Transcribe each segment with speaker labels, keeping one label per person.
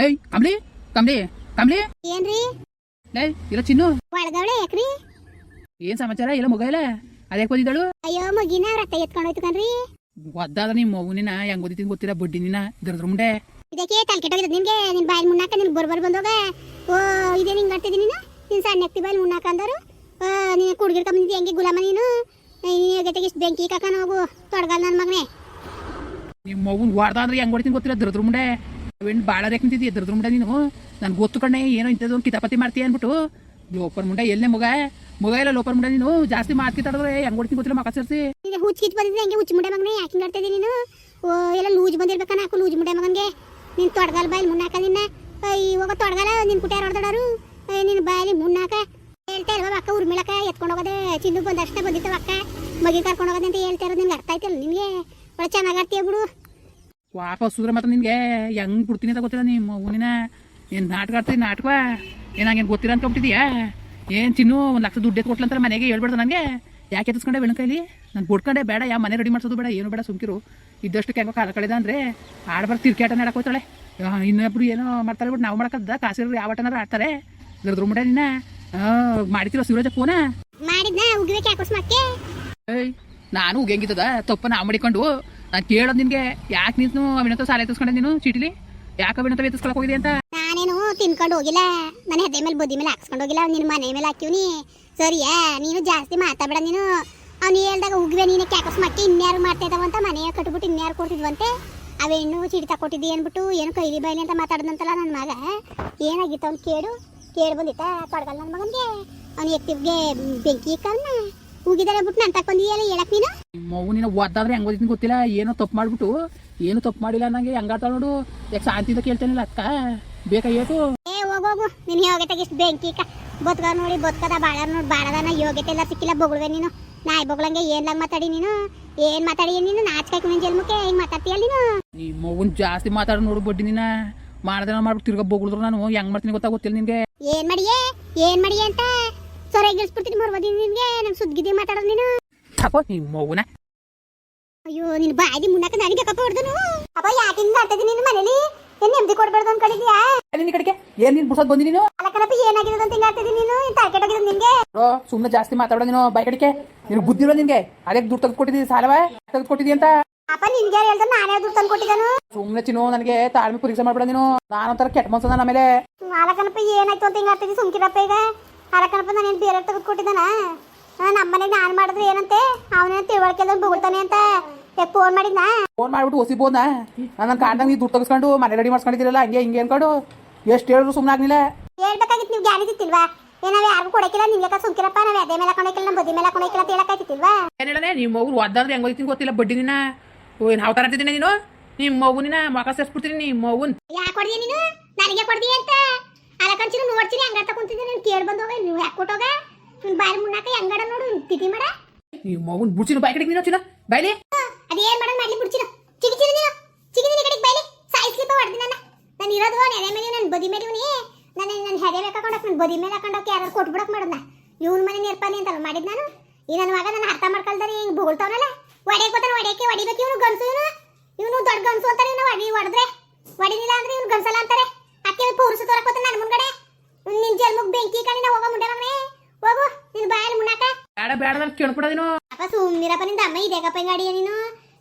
Speaker 1: ಏಯ್ ಕಮ್ಲಿ ಕಮ್ಲಿ ಕಮ್ಲಿ.
Speaker 2: ಏನ್ರಿ?
Speaker 1: ಲೇ ಇಲ್ಲ ಚಿನ್ನು.
Speaker 2: ಒಳಗವಳೆ ಯಾಕ್ರಿ?
Speaker 1: ಏನ್ ಸಮಾಚಾರ ಇಲ್ಲ ಮಗ ಇಲ್ಲ? ಅದೇ ಓದಿದಳು
Speaker 2: ಅಯ್ಯೋ ಮಗಿನ ರಥ ಎತ್ಕೊಂಡು ಹೋಯ್ತು ಕಣ್ರಿ.
Speaker 1: ಒದ್ದಾದ ನಿಮ್ಮ ಮಗುನಿನ ಹೆಂಗ್ ಓದಿತೀನಿ ಗೊತ್ತಿಲ್ಲ ಬಡ್ಡಿ ನಿನ್ನ ಇದ್ರ ಮುಂಡೆ
Speaker 2: ಇದಕ್ಕೆ ತಲೆ ಹೋಗಿದ್ ನಿನ್ಗೆ ನಿನ್ ಬಾಯಿ ಮುನ್ನಾಕ ನಿನ್ ಬರ್ಬರ್ ಬಂದೋಗ? ಓ ಇದೇ ನಿಂಗೆ ಮಾಡ್ತಿದ್ದೀನಿ ನೀನು? ನಿನ್ ಸಣ್ಣ ಎಕ್ತಿ ಬಾಯಿ ಮುನ್ನಾಕ ಅಂದರು? ನೀನು ಕುಡ್ಗಿರ್ಕ ಬಂದಿದ್ದಿ ಹೆಂಗೆ ಗುಲಾಮ ನೀನು? ಜೊತೆಗೆ ಇಷ್ಟು ಬೆಂಕಿ ಕಾಕ ಹೋಗು ತೊಡಗಲ್ ನನ್ನ ಮಗನೇ.
Speaker 1: ನಿಮ್ಮ ಮಗುನ್ ವಾಡ್ದ ಅಂದ್ರೆ ಹೆಂಗ್ ಹೊಡಿತೀನಿ ಗೊತ್ತಿಲ್ಲ ದರ್ದ್ರ ಮುಂಡೆ ಅವೇನು ಭಾಳ ರೇಖಂತಿದ್ದಿ ಎದ್ರದ್ರ ಮುಂಡ ನೀನು? ನನ್ಗೆ ಗೊತ್ತು ಕಣ್ಣೆ ಏನೋ ಇಂಥದ್ದು ಒಂದು ಕಿತಾಪತಿ ಮಾಡ್ತೀಯ ಅಂದ್ಬಿಟ್ಟು ಲೋಪರ್ ಮುಂಡ ಎಲ್ಲೇ ಮಗ? ಮಗ ಇಲ್ಲ ಲೋಪರ್ ಮುಂಡ ನೀನು? ಜಾಸ್ತಿ ಮಾತು ಕಿತ್ತಾಡಿದ್ರೆ ಹೆಂಗ್ ಹೊಡ್ತೀನಿ ಗೊತ್ತಿಲ್ಲ ಮಕ್ಕ ಸೇರಿಸಿ
Speaker 2: ಈಗ ಹುಚ್ಚ ಕಿತ್ ಬಂದಿದ್ರೆ ಹೆಂಗೆ ಹುಚ್ಚು ಮುಂಡೆ ಮಗನೇ? ಯಾಕೆ ಹಿಂಗೆ ನೀನು? ಓ, ಎಲ್ಲ ಲೂಜ್ ಬಂದಿರ್ಬೇಕ ನಾಕು ಲೂಜ್ ಮುಂಡೆ ಮಗನ್ಗೆ? ನಿನ್ ತೊಡಗಲ್ ಬಾಯಿ ಮುನ್ನಾಕ ನಿನ್ನ? ಇವಾಗ ತೊಡಗಾಲ, ನಿನ್ ಕುಟ್ಯಾರ ಹೊಡೆದಾಡರು? ನಿನ್ ಬಾಯಲ್ಲಿ ಮುನ್ನಾಕ? ಹೇಳ್ತಾ ಇಲ್ವಾ ಅಕ್ಕ ಉರ್ಮಿಳಕ ಎತ್ಕೊಂಡು ಹೋಗೋದೆ ಚಿನ್ನು ಬಂದಷ್ಟೇ ಬಂದಿತ್ತು ಅಕ್ಕ. ಮಗಿ ಕರ್ಕೊಂಡು ಹೋಗೋದಂತ ಹೇಳ್ತಾ ಇರೋದು ನಿನ್ಗೆ ಅರ್ಥ ಆಯ್ತಲ್ಲ ನಿನ್ಗೆ? ಒಳ್ಳೆ ಚೆನ್ನಾಗಿ ಆಡ್ತೀಯ ಬಿಡು.
Speaker 1: ವಾಪಸ್ ಹೋದ್ರೆ ಮಾತ್ರ ನಿನ್ಗೆ ಹೆಂಗ್ ಬಿಡ್ತೀನಿ ಅಂತ ಗೊತ್ತಿಲ್ಲ ನಿಮ್ಮ ಮಗುನಿನ ಏನು ನಾಟಕ ಆಡ್ತೀನಿ ನಾಟಕ? ಏನು ಹಂಗೇನು ಗೊತ್ತಿಲ್ಲ ಅನ್ಕೊಂಬಿಟ್ಟಿದ್ಯಾ ಏನು ತಿನ್ನು ಒಂದು ಲಕ್ಷ ದುಡ್ಡು ಕೊಟ್ಲಂತಾರೆ ಮನೆಗೆ ಹೇಳ್ಬೇಡ್ದು ನನಗೆ ಯಾಕೆ ಎತ್ತಿಸ್ಕೊಂಡೆ ಬೆಳಕೈಲಿ ಕೈಲಿ? ನಾನು ಬಿಡ್ಕೊಂಡೆ ಬೇಡ ಯಾವ ಮನೆ ರೆಡಿ ಮಾಡ್ಸೋದು ಬೇಡ ಏನು ಬೇಡ ಸುಮ್ಕಿರು. ಇದ್ದಷ್ಟು ಹೆಂಗೋ ಕಾಲ ಕಳೆದ ಅಂದರೆ ಆಡ್ಬಾರ್ದು ತಿರ್ಕಾಟ ಆಡಕ್ಕೆ ಹೋಗ್ತಾಳೆ ಇನ್ನೊಬ್ರು ಏನೋ ಮಾಡ್ತಾರೆ ಬಿಟ್ಟು ನಾವು ಮಾಡಕ್ಕದ ಕಾಸಿರು ಯಾವ ಆಟನಾರು ಆಡ್ತಾರೆ. ಇದ್ರದ್ರ ಮುಂಡೆ ನಿನ್ನ. ಮಾಡ್ತಿರೋ ಸೂರಜ ಫೋನ
Speaker 2: ಮಾಡಿದ್ನ ಉಗ್ರಿಕೆ ಯಾಕೋಸ್ ಮಕ್ಕೆ
Speaker 1: ಏಯ್ ನಾನು ಹೆಂಗಿದ್ದದ ತಪ್ಪ ನಾವು ಮಾಡಿಕೊಂಡು ನಾನು ಕೇಳೋದು ನಿನ್ಗೆ, ಯಾಕೆ ನೀನು ಅವಿನಂತ ಸಾಲ ಎತ್ತಿಸ್ಕೊಂಡೆ ನೀನು ಚೀಟಿಲಿ? ಯಾಕೆ ಅವಿನಂತ ಎತ್ತಿಸ್ಕೊಳಕ್ ಹೋಗಿದೆ ಅಂತ?
Speaker 2: ನಾನೇನು ತಿನ್ಕೊಂಡು ಹೋಗಿಲ್ಲ. ನನ್ನ ಹೆದೆ ಮೇಲೆ ಬುದ್ಧಿ ಮೇಲೆ ಹಾಕ್ಸ್ಕೊಂಡು ಹೋಗಿಲ್ಲ. ನಿನ್ನ ಮನೆ ಮೇಲೆ ಹಾಕಿವ್ನಿ ಸರಿಯಾ ನೀನು ಜಾಸ್ತಿ ಮಾತಾಡಬೇಡ ನೀನು. ಅವ್ನು ಹೇಳ್ದಾಗ ಉಗ್ವೆ ನೀನು ಕ್ಯಾಕಸ್ ಮಕ್ಕಿ ಇನ್ಯಾರು ಮಾಡ್ತಾ ಅಂತ ಮನೆಯ ಕಟ್ಬಿಟ್ಟು ಇನ್ಯಾರು ಕೊಡ್ತಿದ್ವಂತೆ? ಅವೇನು ಚೀಟಿ ತಕೊಟ್ಟಿದ್ದಿ ಅಂದ್ಬಿಟ್ಟು ಏನು ಕೈಲಿ ಬೈಲಿ ಅಂತ ಮಾತಾಡ್ದಂತಲ್ಲ ನನ್ನ ಮಗ. ಏನಾಗಿತ್ತು ಅವ್ನು ಕೇಳು ಕೇಳಿ ಬಂದಿತ್ತ? ಕೊಡಗಲ್ಲ ನನ್ನ ಮಗನಿಗೆ. ಅವ್ನು ಎತ್ತಿಗೆ ಬೆಂಕಿ ಇಕ್ಕವನ್ನ ಉಗಿದಾರೆ ಬಿಟ್ಟು ನಾನು ತಕೊಂಡಿಯಲ್ಲ ಹೇಳಕ್ ನೀನು?
Speaker 1: ಮಗು ನೀನು ಓದಾದ್ರೆ ಹೆಂಗ್ ಓದಿದ್ದೀನಿ ಗೊತ್ತಿಲ್ಲ? ಏನೋ ತಪ್ಪು ಮಾಡ್ಬಿಟ್ಟು. ಏನು ತಪ್ಪು ಮಾಡಿಲ್ಲ ನಂಗೆ ಹೆಂಗಾಡ್ತಾಳ ನೋಡು. ಯಾಕೆ ಶಾಂತಿಯಿಂದ ಕೇಳ್ತಾನಿಲ್ಲ ಅಕ್ಕ? ಬೇಕಾಗೇಕು
Speaker 2: ಏ ಹೋಗೋಗು ನಿನ್ ಯೋಗ್ಯತೆಗೆ ಇಷ್ಟು ಬೆಂಕಿ ಬದುಕ ನೋಡಿ ಬದುಕದ ಬಾಳ ನೋಡಿ ಬಾಳದನ ಯೋಗ್ಯತೆ ಎಲ್ಲ ಸಿಕ್ಕಿಲ್ಲ ಬೊಗಳುವೆ ನೀನು. ನಾಯಿ ಬೊಗಳಂಗೆ ಏನ್ಲಾಗ ಮಾತಾಡಿ ನೀನು? ಏನ್ ಮಾತಾಡಿ ನೀನು? ನಾಚ್ಕಾಯ್ತು ನಿನ್ ಜನ್ಮಕ್ಕೆ ಹಿಂಗ್ ಮಾತಾಡ್ತೀಯ ನೀನು?
Speaker 1: ನೀ ಮಗುನ್ ಜಾಸ್ತಿ ಮಾತಾಡೋ ನೋಡು ಬಡ್ಡಿ ನೀನ. ಮಾಡ್ದೆ ಮಾಡ್ಬಿಟ್ಟು ತಿರ್ಗಾ ಬೊಗಳಿದ್ರು ನಾನು. ಹೆಂಗ್ ಮಾಡ್ತೀನಿ ಗೊತ್ತಾಗೋತ್ತಿಲ್ಲ ನಿನ್ಗೆ?
Speaker 2: ಏನ್ ಮಾಡಿಯೇ? ಏನ್ ಮಾಡಿಯೇ ಅಂತ? ಸೊರೆ ಗಿಳಿಸ್ಬಿಡ್ತೀನಿ ಮೂರ್ವದಿ ನಿನ್ಗೆ ನಂಗೆ ಸುದ್ಗಿದ್ದಿ ಮಾತಾಡೋದು ನೀನು?
Speaker 1: ತಗೋ ಈ ಮಗುನ.
Speaker 2: ಅಯ್ಯೋ ನಿನ್ ಬಾಯಿ ಮುನ್ನಕ ನನಗೆ ಕಪ್ಪ ಹೊಡೆದನು. ಅಪ್ಪ ಯಾಕೆ ಹಿಂಗ್ ಆಡ್ತಿದ್ದೀನಿ ನಿನ್ನ ಮನೇಲಿ? ಏನ್ ನೆಮ್ಮದಿ ಕೊಡ್ಬಾರ್ದು ಅನ್ಕೊಂಡಿದ್ಯಾ
Speaker 1: ನಿನ್ ಕಡೆಗೆ? ಏನ್ ನೀನು ಬಿಡ್ಸೋದು ಬಂದಿ ನೀನು?
Speaker 2: ಅಲ್ಲ ಕಣಪ್ಪ ಏನಾಗಿದೆ ಅಂತ ಹಿಂಗ್ ಆಡ್ತಿದ್ದೀನಿ ನೀನು? ಇಂತ ಹೋಗಿದ್ ನಿಂಗೆ
Speaker 1: ಓ ಸುಮ್ಮನೆ ಜಾಸ್ತಿ ಮಾತಾಡೋ ನೀನು ಬಾಯಿ ಕಡೆಗೆ? ನಿನ್ ಬುದ್ಧಿ ಇರೋ ನಿನ್ಗೆ? ಅದಕ್ಕೆ ದುಡ್ಡು ತೆಗೆದು ಕೊಟ್ಟಿದ್ದೀನಿ ಸಾಲವ? ತೆಗೆದು ಕೊಟ್ಟಿದ್ದೀನಿ ಅಂತ?
Speaker 2: ಅಪ್ಪ ನಿನ್ಗೆ ಯಾರು ಹೇಳ್ದ ನಾನೇ ದುಡ್ಡು ತಂದು ಕೊಟ್ಟಿದ್ದಾನು?
Speaker 1: ಸುಮ್ಮನೆ ಚಿನ್ನು ನನಗೆ ತಾಳ್ಮೆ ಪರೀಕ್ಷೆ ಮಾಡ್ಬೇಡ ನೀನು. ನಾನೊಂಥರ ಕೆಟ್ಟ ಮನ್ಸದ ಆಮೇಲೆ.
Speaker 2: ಕಣಪ್ಪ ಏನಾಯ್ತು ಅಂತ ಹಿಂಗಾಡ್ತಿದ್ದೀನಿ ಸುಮ್ಕಿರಪ್ಪ ಈಗ. ಅಲಕನಪ್ಪ ನಾನೇನು ಬೇರೆ ತೆಗೆದು ಕೊಟ್ಟಿದ್ದಾನ? ನಮ್ಮ ಮನೆಗೆ ನಾನು ಮಾಡಿದ್ರೆ ಏನಂತೆ? ಅವನೇನು ತಿಳುವಳಿಕೆ ಬೊಗಳ್ತಾನೆ ಅಂತ ಫೋನ್ ಮಾಡಿದ್ನ?
Speaker 1: ಫೋನ್ ಮಾಡ್ಬಿಟ್ಟು ಹೊಸಿಬೋದ್ನ ನನ್ನ ಕಾಣ್ದಂಗೆ ನೀ ದುಡ್ಡು ತೆಗೆಸ್ಕೊಂಡು ಮನೆ ರೆಡಿ ಮಾಡ್ಸ್ಕೊಂಡಿದ್ದೀರಲ್ಲ ಹಂಗೆ ಹಿಂಗೆ ಅನ್ಕೊಂಡು ಎಷ್ಟು ಹೇಳಿದ್ರು ಸುಮ್ಮನೆ ಆಗ್ಲಿಲ್ಲ.
Speaker 2: ಹೇಳ್ಬೇಕಾಗಿತ್ತು ನೀವು ಗ್ಯಾರಂಟಿ ಸಿಕ್ತಿಲ್ವಾ ಏನಾವ ಯಾರು ಕೊಡಕಿಲ್ಲ ನಿಮ್ಗೆ ಸುಮ್ಕಿರಪ್ಪ ನಾವು ಅದೇ ಮೇಲೆ ಹಾಕೊಂಡೋಕಿಲ್ಲ ನಮ್ಮ ಬದಿ ಮೇಲೆ ಹಾಕೊಂಡೋಕಿಲ್ಲ ಅಂತ ಹೇಳಕ್ಕಾಯ್ತಿಲ್ವಾ
Speaker 1: ಏನ್ ಹೇಳನೆ ನಿಮ್ಮ ಮಗು ಒದ್ದಾದ್ರೆ ಹೆಂಗ್ ಹೋಗ್ತೀನಿ ಗೊತ್ತಿಲ್ಲ ಬಡ್ಡಿ ನಿನ್ನ ಏನು ಹಾವು ತರ ಅಂತಿದ್ದೀನಿ ನೀನು? ನಿಮ್ಮ ಮಗುನಿನ ಮಕ ಸೇರ್ಸ್ಬಿಡ್ತೀನಿ ನಿಮ್ಮ ಮಗುನ್.
Speaker 2: ಯಾಕೆ ಕೊಡ್ದಿ ನೀನು? ನನಗೆ ಕೊಡ್ದಿ ಅಂತ? ಅಲಕಂಚಿನ ನೋಡ್ತೀನಿ ಹಂಗಾಟ ಕುಂತಿದ್ದೆ ನೀನು ಕೇಳಿ ಬಂದೋಗ ನೀವು ಯಾಕೆ ಕೊಟ್ಟೋಗ? ನಿನ್ ಬಾಯಿ ಮುನ್ನಾಕ ಹೆಂಗಡ ನೋಡು ತಿಥಿ ಮಾಡ
Speaker 1: ಈ ಮಗುನ್ ಬುಡ್ಸಿನ ಬಾಯಿ ಕಡೆಗೆ ನೀನು ಚಿನ್ನ? ಬಾಯ್ಲಿ?
Speaker 2: ಅದೇನ್ ಮಾಡೋದು ಮಾಡ್ಲಿ ಬಿಡ್ಚಿನ ಚಿಗಿ ಚಿಗಿ ನೀನು ಚಿಗಿ ನಿನ್ನ ಕಡೆಗೆ ಬೈಲಿ ಸಾಯಿಸ್ಲಿಪ್ಪ ಹೊಡ್ದಿ ನನ್ನ. ನಾನು ಇರೋದು ನೆರೆ ಮೇಲೆ ನನ್ನ ಬದಿ ಮೇಲೆ ಇವನಿ ನನ್ನ ನನ್ನ ಹೆಡೆ ಬೇಕಾಕೊಂಡಕ್ ನನ್ನ ಬದಿ ಮೇಲೆ ಹಾಕೊಂಡೋಕೆ ಯಾರು ಕೊಟ್ಬಿಡಕ್ ಮಾಡೋದ್ನ? ಇವನ್ ಮನೆ ನಿರ್ಪಾನಿ ಅಂತಲ್ಲ ಮಾಡಿದ್ ನಾನು? ಈ ನನ್ನ ಮಗ ನನ್ನ ಅರ್ಥ ಮಾಡ್ಕೊಳ್ದಾರೆ ಹಿಂಗೆ ಬೊಗಳ್ತಾವನಲ್ಲ? ಒಡೆಯಕ್ ಬರ್ತಾನೆ ಒಡೆಯಕ್ಕೆ ಹೊಡಿಬೇಕು ಇವನು ಗನ್ಸು ಇವನು. ಇವನು ದೊಡ್ಡ ಗನ್ಸು ಅಂತಾರೆ ಇವನು ಹೊಡಿ ಹೊಡೆದ್ರೆ ಹೊಡಿಲಿಲ್ಲ ಅಂದ್ರೆ ಇವನು ಗನ್ಸಲ್ಲ ಅಂತಾರೆ. ಅಕ್ಕೆ ಪೌರುಷ ತೋರಕ್ಕೆ ಹೋಗ್ತಾನೆ ನನ್ನ ಮುಂದ್ಗಡೆ. ನಿನ್ ಜನ್ಮಕ್ ಬೆಂಕಿ ಕಣಿನ ಹೋಗೋ ಮುಂಡೆ ಮಗನೇ. ಹೋಗು ನಿನ್ ಬಾಯಲ್ಲಿ ಮುನ್ನಾಕ
Speaker 1: ಬೇಡ ಬೇಡ ನಾನು ಕೇಳ್ಕೊಡ ನೀನು
Speaker 2: ಅಪ್ಪ ಸುಮ್ನಿರಪ್ಪ ನಿಂದ ಅಮ್ಮ ಇದೆಗಪ್ಪ ಹಿಂಗಾಡಿಯ ನೀನು?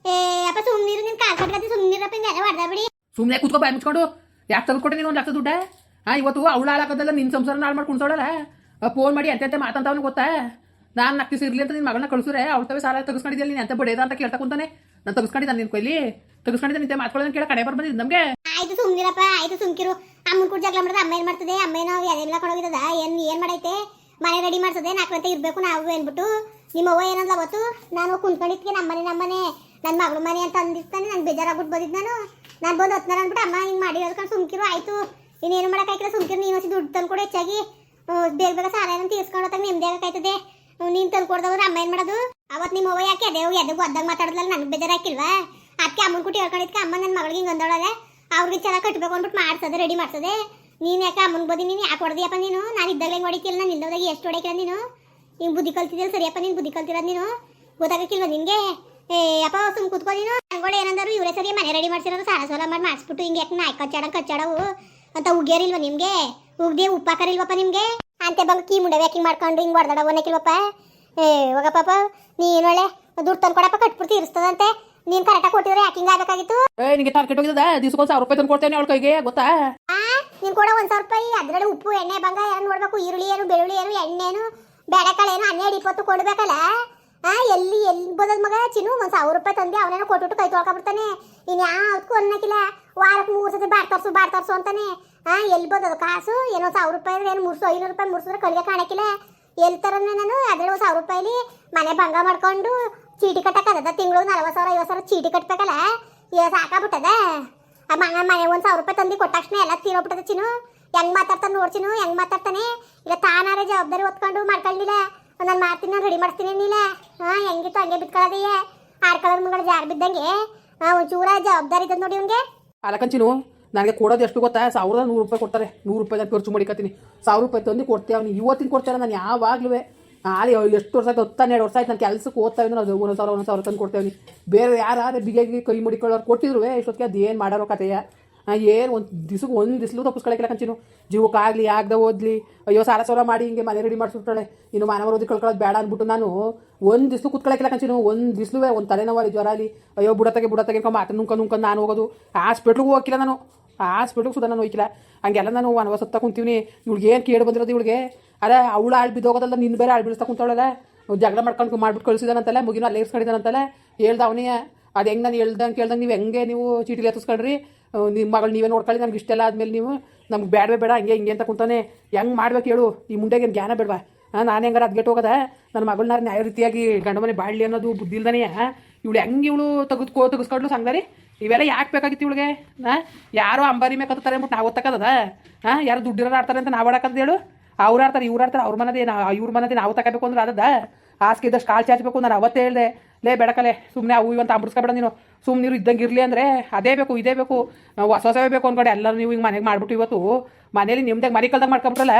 Speaker 2: ಏ ಅಪ್ಪ ಸುಮ್ನಿರು ನಿನ್ ಕಾಲ್ ಕಟ್ಕತಿ ಸುಮ್ನಿರಪ್ಪ ಹಿಂಗ ಹೊಡೆದ ಬಿಡಿ.
Speaker 1: ಸುಮ್ಮನೆ ಕೂತ್ಕೋ ಬಾಯ್ ಮುಚ್ಕೊಂಡು. ಯಾಕೆ ತೆಗೆದು ಕೊಟ್ಟೆ ನೀನು ಒಂದು ಲಕ್ಷ ದುಡ್ಡ? ಹಾ ಇವತ್ತು ಅವಳು ಹಾಳಾಕದಲ್ಲ ನಿನ್ನ ಸಂಸಾರ ನಾಳು ಮಾಡಿ ಕುಣ್ಸೋಳಲ್ಲ ಫೋನ್ ಮಾಡಿ ಅಂತ ಮಾತಂತವನು ಗೊತ್ತಾ? ನಾನು ನಕ್ಕಿಸ್ ಇರ್ಲಿ ಅಂತ ನಿನ್ನ ಮಗಳನ್ನ ಕಳಿಸ್ರೆ ಅವಳ ತವೇ ಸಾಲ ತೆಗೆಸ್ಕೊಂಡಿದ್ಯಲ್ಲ ನೀನು? ಅಂತ ಬಡೇದ ಅಂತ ಕೇಳ್ತಾ ಕುಂತಾನೆ. ನಾನು ತೆಗೆಸ್ಕೊಂಡಿದ್ದ ನಿನ್ನ ಕೈಲಿ ತೆಗೆಸ್ಕೊಂಡಿದ್ದೆ ನಿಂತೆ ಮಾತ್ಕೊಳ್ಳೋದನ್ನ ಕೇಳ ಕಡೆ ಬಂದಿದ್ದು ನಮಗೆ.
Speaker 2: ಆಯ್ತು ಸುಮ್ನಿರಪ್ಪ ಆಯ್ತು ಸುಮ್ಕಿರು. ಅಮ್ಮನ್ ಕೂಡ ಮಾಡಿದ್ರೆ ಅಮ್ಮ ಏನು ಮಾಡ್ತದೆ? ಅಮ್ಮ ಏನೋ ಎದೆಲ್ಲ ಕೊಡೋಗಿದ್ದದ ಏನು ಏನ್ ಮಾಡೈತೆ? ಮನೆ ರೆಡಿ ಮಾಡ್ತದೆ ನಾಲ್ಕು ಗಂಟೆ ಇರ್ಬೇಕು ನಾವು ಏನ್ಬಿಟ್ಟು ನಿಮ್ಮ ಅವ್ವ ಏನಂದ್ಲ ಅವತ್ತು? ನಾನು ಕುಂತ್ಕೊಂಡಿದ್ಕೆ ನಮ್ಮನೆ ನಮ್ಮನೆ. ನನ್ನ ಮಗಳ ಮನೆ ಅಂತ ಅಂದಿರ್ತಾನೆ. ನಾನು ಬೇಜಾರಾಗ್ಬಿಟ್ಟು ಬಂದಿದ್ದು ನಾನು. ನಾನು ಬಂದು ಹತ್ನಾರ ಅಂದ್ಬಿಟ್ಟು ಅಮ್ಮ ಹಿಂಗೆ ಮಾಡಿ ಹೇಳ್ಕೊಂಡು ಸುಮ್ಕಿರು, ಆಯ್ತು. ಇನ್ನೇನು ಮಾಡೋಕ್ಕಾಯ್ತಿಲ್ಲ ಸುಮ್ಕಿರು, ನೀನು ಅಷ್ಟು ದುಡ್ಡು ತಂದು ಹೆಚ್ಚಾಗಿ. ಬೇಗ ಬೇಗ ಸಾಲ ಏನಂತ ತೀರ್ಸ್ಕೊಂಡು ಹೋದಾಗ ಆಗಕ್ಕಾಯ್ತದೆ. ನೀನು ತಂದು ಅಮ್ಮ ಏನು ಮಾಡೋದು? ಅವತ್ತು ನಿಮ್ಮ ಅವ್ವ ಯಾಕೆ ಅದೇ ಎದಕ್ಕೆ ಒದ್ದಾಗ ಮಾತಾಡೋದ್ಲಲ್ಲ? ನನಗೆ ಬೇಜಾರಾಕಿಲ್ವಾ ಅದಕ್ಕೆ ಅಮ್ಮನ ಕುಟ್ಟಿ ಹೇಳ್ಕೊಂಡಿದ್ಕೆ ಅಮ್ಮ ನನ್ನ ಮಗಳಿಗೆ ಹಿಂಗೆ ಅಂದೋಳಲ್ಲ. ಅವ್ರಿಗೆ ಚೆನ್ನಾಗಿ ಕಟ್ಬೇಕು ಅಂದ್ಬಿಟ್ಟು ಮಾಡ್ಸದೆ ರೆಡಿ ಮಾಡ್ಸದೆ. ನೀನು ಯಾಕೆ ಅಮ್ಮನ ಬದಿ ನೀನು ಯಾಕೆ ಹೊಡೆದಿಯಪ್ಪ ನೀನು? ನಾನು ಇದ್ದಾಗ ಹೆಂಗೆ ಹೊಡಿತಿಲ್ಲ ನಾನು ಇಲ್ಲದಾಗ ಎಷ್ಟು ಹೊಡಿಕಿಲ್ಲ ನೀನು? ಹಿಂಗೆ ಬುದ್ಧಿ ಕಲ್ತಿದ್ದಿಲ್ಲ ಸರಿಯಪ್ಪ ನೀನು ಬುದ್ಧಿ ಕಲ್ತಿರೋದು ನೀನು? ಗೊತ್ತಾಗಕ್ಕಿಲ್ವ ನಿನಗೆ? ಏ, ಅಪ್ಪ, ಸುಮ್ ಕೂತ್ಕೋ ನೀನು. ಅನ್ಗಳು ಏನಂದರು ಇವರೇ ಸರಿ ಮನೆ ರೆಡಿ ಮಾಡ್ಸಿರೋದು ಸಾಲ ಸೋಲ ಮಾಡಿ ಮಾಡಿಸ್ಬಿಟ್ಟು ಹಿಂಗೆ ಯಾಕೆ ನಾಯಿ ಕಚ್ಚಾಡ ಕಚ್ಚಾಡವು? ಅಂತ ಉಗ್ಯಾರಿಲ್ವ ನಿಮಗೆ? ಉಗ್ದೇ ಉಪ್ಪಾಕರಿಲ್ವಪ್ಪ ನಿಮಗೆ? ಅಂತೆ ಬಂದು ಕೀ ಮುಂಡೆ ವ್ಯಾಕಿಂಗ್ ಮಾಡ್ಕೊಂಡು ಹಿಂಗೆ ಹೊಡೆದಾಡ ಒನಕಿಲ್ವಪ್ಪ ಏ, ಹೋಗಪ್ಪ ಪಾಪ ನೀನ್ ಒಳ್ಳೆ ದುಡ್ಡು ತಂದು ಕೊಡಪ್ಪ ಕಟ್ಬಿಡ್ತಿ, ಇರಿಸ್ತದಂತೆ. ನೀನ್ ಕರೆಕ್ಟ್ ಕೊಟ್ಟಿದ್ರೆ ಯಾಕಿಂಗ್ ಆಗಬೇಕಾಗಿತ್ತು?
Speaker 1: ಏ ನಿಂಗೆ ಟಾರ್ಗೆಟ್ ಕೆಟ್ಟೋಗಿದ್ದದ? ದಿವ್ಸಕ್ಕೊಂದು ಸಾವಿರ ರೂಪಾಯಿ ತಂದು ಕೊಡ್ತೇನೆ ಅವಳ ಕೈಗೆ ಗೊತ್ತಾ?
Speaker 2: ಆ ನೀನ್ ಕೂಡ ಒಂದ್ ಸಾವಿರ ರೂಪಾಯಿ ಅದ್ರಲ್ಲಿ ಉಪ್ಪು ಎಣ್ಣೆ ಬಂಗ ಏನು ನೋಡ್ಬೇಕು ಈರುಳ್ಳಿ ಏನು ಬೆಳ್ಳುಳ್ಳಿ ಏನು ಎಣ್ಣೆನು ಏನು ಹನ್ನೆರಡು ಇಪ್ಪತ್ತು ಕೊಡ್ಬೇಕಲ್ಲ? ಆ ಎಲ್ಲಿ ಎಲ್ಲಿ ಬೋದದ್ ಮಗ ಚಿನ್ನು? ಒಂದ್ ಸಾವಿರ ರೂಪಾಯಿ ತಂದೆ ಅವನೇನೋ ಕೊಟ್ಬಿಟ್ಟು ಕೈ ತೊಳ್ಕೊಬಿಡ್ತಾನೆ. ಇನ್ ಯಾವ್ದಕ್ಕೂ ಅನ್ನಕ್ಕಿಲ್ಲ. ವಾರಕ್ಕೆ ಮೂರು ಸತಿ ಬಾರ್ ತರ್ಸು ಬಾರ್ ತರ್ಸು ಅಂತಾನೆ. ಆ ಎಲ್ಲಿ ಬೋದದು ಕಾಸು? ಏನೋ ಸಾವಿರ ರೂಪಾಯಿ ಅಂದ್ರೆ ಏನು ಮುರ್ಸು ಐನೂರು ರೂಪಾಯಿ ಮುರ್ಸಿದ್ರೆ ಕಳಿಗೆ ಕಾಣಕಿಲ್ಲ ಎಲ್ಲಿ ತರನೇ ನಾನು? ಅದ್ರಲ್ಲಿ ಒಂದ್ ಸಾವಿರ ರೂಪಾಯಿಲಿ ಮನೆ ಭಂಗ ಮಾಡ್ಕೊಂಡು ಚೀಟಿ ಕಟ್ಟಕ್ಕದ ತಿಂಗಳು ನಲವತ್ತು ಸಾವಿರ ಐವತ್ತು ಸಾವಿರ ಚೀಟಿ ಕಟ್ಬೇಕಲ್ಲ? ಏ ಸಾಕಾಗ್ಬಿಟ್ಟದ ಆ ಮಗ ಮನೆ ಒಂದು ಸಾವಿರ ರೂಪಾಯಿ ತಂದು ಕೊಟ್ಟ ತಕ್ಷಣ ಎಲ್ಲ ತೀರೋಗ್ಬಿಟ್ಟದ ಚಿನ್ನು. ಹೆಂಗ್ ಮಾತಾಡ್ತಾನೆ ನೋಡ್ಚಿನು ಹೆಂಗ್ ಮಾತಾಡ್ತಾನೆ? ಇಲ್ಲ ತಾನಾರೆ ಜವಾಬ್ದಾರಿ ಹೊತ್ಕೊಂಡು ಮಾಡ್ಕೊಳ್ಳಿಲ್ಲ ನಾನು ಮಾಡ್ತೀನಿ, ನಾನು ರೆಡಿ ಮಾಡ್ತೀನಿ ಅನ್ನಿಲ್ಲ ಹಾ, ಹೆಂಗಿತ್ತು ಹಂಗೆ ಆರ್ ಕಲರ್ ಮುಂಗಡೆ ಜಾರ್ ಬಿದ್ದಂಗೆ. ಹಾ, ಒಂಚೂರ ಜವಾಬ್ದಾರಿ ಇದ್ದದ್ ನೋಡಿ ಅವ್ನಿಗೆ
Speaker 1: ಅಲಕಂಚಿನು ನನಗೆ ಕೊಡೋದು ಎಷ್ಟು ಗೊತ್ತಾ? ಸಾವಿರದ ನೂರು ರೂಪಾಯಿ ಕೊಡ್ತಾರೆ. ನೂರು ರೂಪಾಯಿ ಖರ್ಚು ಮಾಡಿಕತ್ತೀನಿ. ಸಾವಿರ ರೂಪಾಯಿ ತಂದು ಕೊಡ್ತೀವಿ ಅವ್ನು ಇವತ್ತಿನ ಕೊಡ್ತಾರೆ ನಾನು ಯಾವಾಗಲೂ ಅಲ್ಲಿ ಎಷ್ಟು ವರ್ಷ ಆಯ್ತು ಹನ್ನೆರಡು ವರ್ಷ ಆಯ್ತು, ನಾನು ಕೆಲಸಕ್ಕೆ ಓದ್ತಾ ಇದ್ದೀನಿ, ಅದು ಒಂದು ಸಾವಿರ ಒಂದು ಸಾವಿರ ತಂದು ಕೊಡ್ತೇವೆ ಬೇರೆ ಯಾರಾದ್ರೆ ಬಿಗಿಯಾಗಿ ಕೈ ಮುಡಿಕೊಳ್ಳೋರು ಕೊಟ್ಟಿದ್ರು ಇಷ್ಟೊತ್ತಿಗೆ ಅದು ಏನು ಮಾಡೋರೋ ಕಥೆಯ? ಏನು ಒಂದು ದಿವ್ಸಕ್ಕೆ ಒಂದು ದಿವ್ಸಲು ತಪ್ಪಿಸ್ಕೊಳಕಿಲ್ಲ ಕಂಚಿನು. ಜೀವಕ್ಕಾಗಲಿ ಆಗದೆ ಓದ್ಲಿ, ಅಯ್ಯೋ, ಸಾಲ ಸಾಲ ಮಾಡಿ ಹಿಂಗೆ ಮನೆ ರೆಡಿ ಮಾಡಿಸ್ಬಿಟ್ಟಾಳೆ. ಇನ್ನು ಮಾನವ ಓದಿ ಕಳ್ಕೊಳ್ಳೋದು ಬೇಡ ಅಂದ್ಬಿಟ್ಟು ನಾನು ಒಂದು ದಿವ್ಸ ಕುತ್ಕೊಳಕಿಲ್ಲ ಕಂಚಿನು. ಒಂದು ದಿಸ್ಲುವೆ ಒಂದು ತಲೆನೋವಾರಿ ಜ್ವರ ಅಲ್ಲಿ ಅಯ್ಯೋ ಬುಡತಗೆ ಬುಡತಗೆ ಮಾತು ನುಂಕ ನುಂಕ ನಾನು ಹೋಗೋದು. ಹಾಸ್ಪಿಟ್ಲಿಗೂ ಹೋಗಿಲ್ಲ ನಾನು. ಹಾಸ್ಪಿಟ್ಲಿಗೆ ಸುಧಾ ನಾನು ಹೋಗಿಲ್ಲ ಹಂಗೆಲ್ಲ ನಾನು ವನವಾಸ ಸತ್ತ ಕುಂತೀವಿ ಇವ್ಳಿಗೆ ಏನು ಕೇಳಿ ಬಂದಿರೋದು ಇವಳಿಗೆ? ಅಲ್ಲ ಅವಳು ಆಳ್ ಬಿದ್ದೋಗೋದಲ್ಲ ನಿನ್ನ ಬೇರೆ ಆಳ್ ಬೀಳಿಸ್ತಾ ಕುಂತಾಳಲ್ಲ ಜಗಳ ಮಾಡ್ಕೊಂಡು ಮಾಡ್ಬಿಟ್ಟು ಕಳಿಸಿದಾನಂತಲ್ಲ, ಮುಗಿನ ಅಲ್ಲೇ ಇರ್ಸ್ಕೊಂಡಿದ್ದಾನಂತಲ್ಲ ಹೇಳ್ದ ಅವನಿಗೆ. ಅದು ಹೆಂಗೆ ನಾನು ಹೇಳ್ದಂಗೆ ಕೇಳ್ದಂಗೆ ನೀವು ಹೆಂಗೆ ನೀವು ಚೀಟಿಲಿ ಎತ್ತಿಸ್ಕೊಳ್ರಿ ನಿಮ್ಮ ಮಗಳು ನೀವೇ ನೋಡ್ಕೊಳ್ಳಿ, ನಮ್ಗೆ ಇಷ್ಟೆಲ್ಲ ಆದಮೇಲೆ ನೀವು. ನಮ್ಗೆ ಬೇಡವೇ ಬೇಡ, ಹಂಗೆ ಹಿಂಗೆ ಅಂತ ಕುಂತಾನೆ. ಹೆಂಗೆ ಮಾಡ್ಬೇಕು ಹೇಳು? ಈ ಮುಂಡೆಗೆ ಏನು ಜ್ಞಾನ ಬೇಡವಾ? ನಾನು ಹೆಂಗಾರ ಅದ್ಗೆಟ್ ಹೋಗೋದ? ನನ್ನ ಮಗಳನ್ನ ನ್ಯಾಯ ರೀತಿಯಾಗಿ ಗಂಡ ಮನೆ ಬಾಳ್ಲಿ ಅನ್ನೋದು ಬುದ್ಧಿ ಇಲ್ದಾನೆ ಇವಳು ಹೆಂಗೆ ಇವಳು ತೆಗೆದುಕೋ ತೆಗೆಸ್ಕೊಂಡ್ಲು ಸಂಗರಿ ಇವೆಲ್ಲ ಯಾಕೆ ಬೇಕಾಗಿತ್ತು ಇವಳಿಗೆ? ಹಾಂ ಯಾರೋ ಅಂಬಾರಿ ಮೇಲೆ ಕತ್ತಾರೆ ಅಂದ್ಬಿಟ್ಟು ನಾವು ಓದ್ತಕ್ಕದ ಹಾಂ ಯಾರು ದುಡ್ಡಿರೋ ಆಡ್ತಾರೆ ಅಂತ ನಾವು ಆಡಕ್ಕದ ಹೇಳು? ಅವ್ರು ಆಡ್ತಾರೆ ಇವ್ರು ಆಡ್ತಾರೆ ಅವ್ರ ಮನದೇ ಇವ್ರ ಮನದೇ ನಾವು ತಗೋಬೇಕು ಅಂದ್ರೆ ಅದದ? ಹಾಸಿಗೆ ಇದ್ದಷ್ಟು ಕಾಲು ಚಾಚಬೇಕು ನಾನು ಅವತ್ತೇ ಹೇಳ್ದೆ, ಲೇ ಬೆಡಕಲೆ ಸುಮ್ಮನೆ ಅವು ಇವಂತ ಅಂಬಿಡ್ಸ್ಕೊಬೇಡ ನೀನು. ಸುಮ್ಮನೆ ನೀರು ಇದ್ದಂಗೆ ಇರಲಿ ಅಂದರೆ ಅದೇ ಬೇಕು, ಇದೇ ಬೇಕು. ಹೊಸ ಹೊಸವೇ ಬೇಕು ಅಂದ್ಕೊಂಡು ಎಲ್ಲರೂ ನೀವು ಹಿಂಗೆ ಮನೆಗೆ ಮಾಡಿಬಿಟ್ಟು ಇವತ್ತು ಮನೇಲಿ ನಿಮ್ದಾಗ ಮರಿ ಕಲ್ದಾಗ ಮಾಡ್ಕೊಂಬಿಟ್ರಲ್ಲ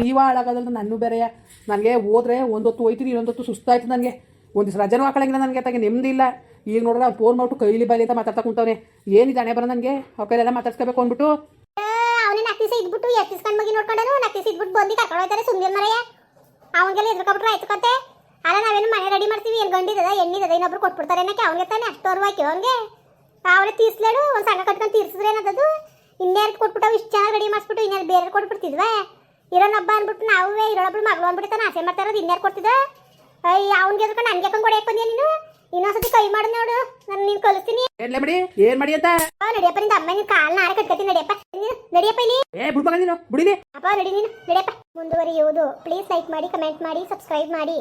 Speaker 1: ನೀವು ಹಾಳಾಗೋದಲ್ಲ ನಾನು ಬೇರೆಯ? ನನಗೆ ಹೋದ್ರೆ ಒಂದೊತ್ತು ಹೋಯ್ತೀನಿ ಇನ್ನೊಂದೊತ್ತು ಸುಸ್ತಾಯ್ತು ನನಗೆ. ಒಂದು ದಿವಸ ರಜನೂ ಹಾಕೊಳ್ಳಂಗಿಲ್ಲ ನನಗೆ ತಗೆ ನೆಮ್ಮದಿಲ್ಲ ಈಗ ನೋಡಿದ್ರೆ ಅವ್ನು ಫೋನ್ ಮಾಡ್ಬಿಟ್ಟು ಕೈಲಿ ಬಾಲಿ ಅಂತ ಮಾತಾಡ್ತಾ ಕುಂತವನೆ. ಏನಿದೆ ಹಣೆ ಬರ ನನಗೆ? ಅವ್ರ ಕೈಲೆಲ್ಲ ಮಾತಾಡ್ಸ್ಕೋಬೇಕು ಅಂದ್ಬಿಟ್ಟು
Speaker 2: ಇದ್ಬಿಟ್ಟು ಎತ್ತಿಸ್ಕೊಂಡ್ ಮಗಿ ನೋಡ್ಕೊಂಡನು ನಕ್ಕಿಸಿ ಇದ್ಬಿಟ್ಟು ಬಂದು ಕರ್ಕೊಂಡು ಹೋಗ್ತಾರೆ ಸುಂದರ್ ಮರೆಯ ಅವನಿಗೆಲ್ಲ ಎದ್ರಕೊಬಿಟ್ರೆ ಆಯ್ತು ಕತೆ. ಅಲ್ಲ ನಾವೇನು ಮನೆ ರೆಡಿ ಮಾಡ್ತೀವಿ ಏನು ಗಂಡಿದದ ಎಣ್ಣಿದದ ಇನ್ನೊಬ್ರು ಕೊಟ್ಬಿಡ್ತಾರೆ ಅನ್ನಕ್ಕೆ ಅವನಿಗೆ ತಾನೆ ಅಷ್ಟು ಹಾಕಿ ಅವನಿಗೆ. ಅವ್ರೆ ತೀರ್ಸ್ಲೇಡು ಒಂದು ಸಂಘ ಕಟ್ಕೊಂಡು ತೀರ್ಸಿದ್ರೆ ಏನದದು? ಇನ್ಯಾರು ಕೊಟ್ಬಿಟ್ಟು ಇಷ್ಟು ಚೆನ್ನಾಗಿ ರೆಡಿ ಮಾಡಿಸ್ಬಿಟ್ಟು ಇನ್ಯಾರು ಬೇರೆ ಕೊಟ್ಬಿಡ್ತಿದ್ವ? ಇರೋನೊಬ್ಬ ಅಂದ್ಬಿಟ್ಟು ನಾವೇ ಇರೋಳೊಬ್ಳು ಮಗಳು ಅಂದ್ಬಿಟ್ಟು ಆಸೆ ಮಾಡ್ತಾ ಇರೋದು ಇನ್ಯಾರು ಕೊಡ್ತಿದ್ದ ಅಯ್ಯ ಅವ್ನಿಗೆ ಎದ್ಕೊಂಡು ನನಗೆ ಹಾಕೊಂಡು ಕೊಡಕ್ಕೆ ಬಂದೀಯ ನೀನು? ಇನ್ನೊಂದ್ಸತಿ ಕೈ ಮಾಡಿ ನೋಡು ನಾನು ನೀನು ಕಲಿಸ್ತೀನಿ
Speaker 1: ಏನ್ ಮಾಡಿ ಅಂತ?
Speaker 2: ನಡಿಯಪ್ಪ ನಿಂದ ಅಮ್ಮ ನೀನು ಕಾಲ್ನ ಆರೆ ಕಟ್ಕೊತೀನಿ ನಡಿಯಪ್ಪ. ನೀನು ನಡಿಯಪ್ಪ ಇಲ್ಲಿ.
Speaker 1: ಏ ನೀನು ಬಿಡಿಲಿ.
Speaker 2: ಅಪ್ಪ ನಡಿ ನೀನು ನಡಿಯಪ್ಪ. ಮುಂದುವರಿಯುವುದು. ಪ್ಲೀಸ್ ಲೈಕ್ ಮಾಡಿ ಕಮೆಂಟ್ ಮಾಡಿ ಸಬ್ಸ್ಕ್ರೈಬ್ ಮಾಡಿ.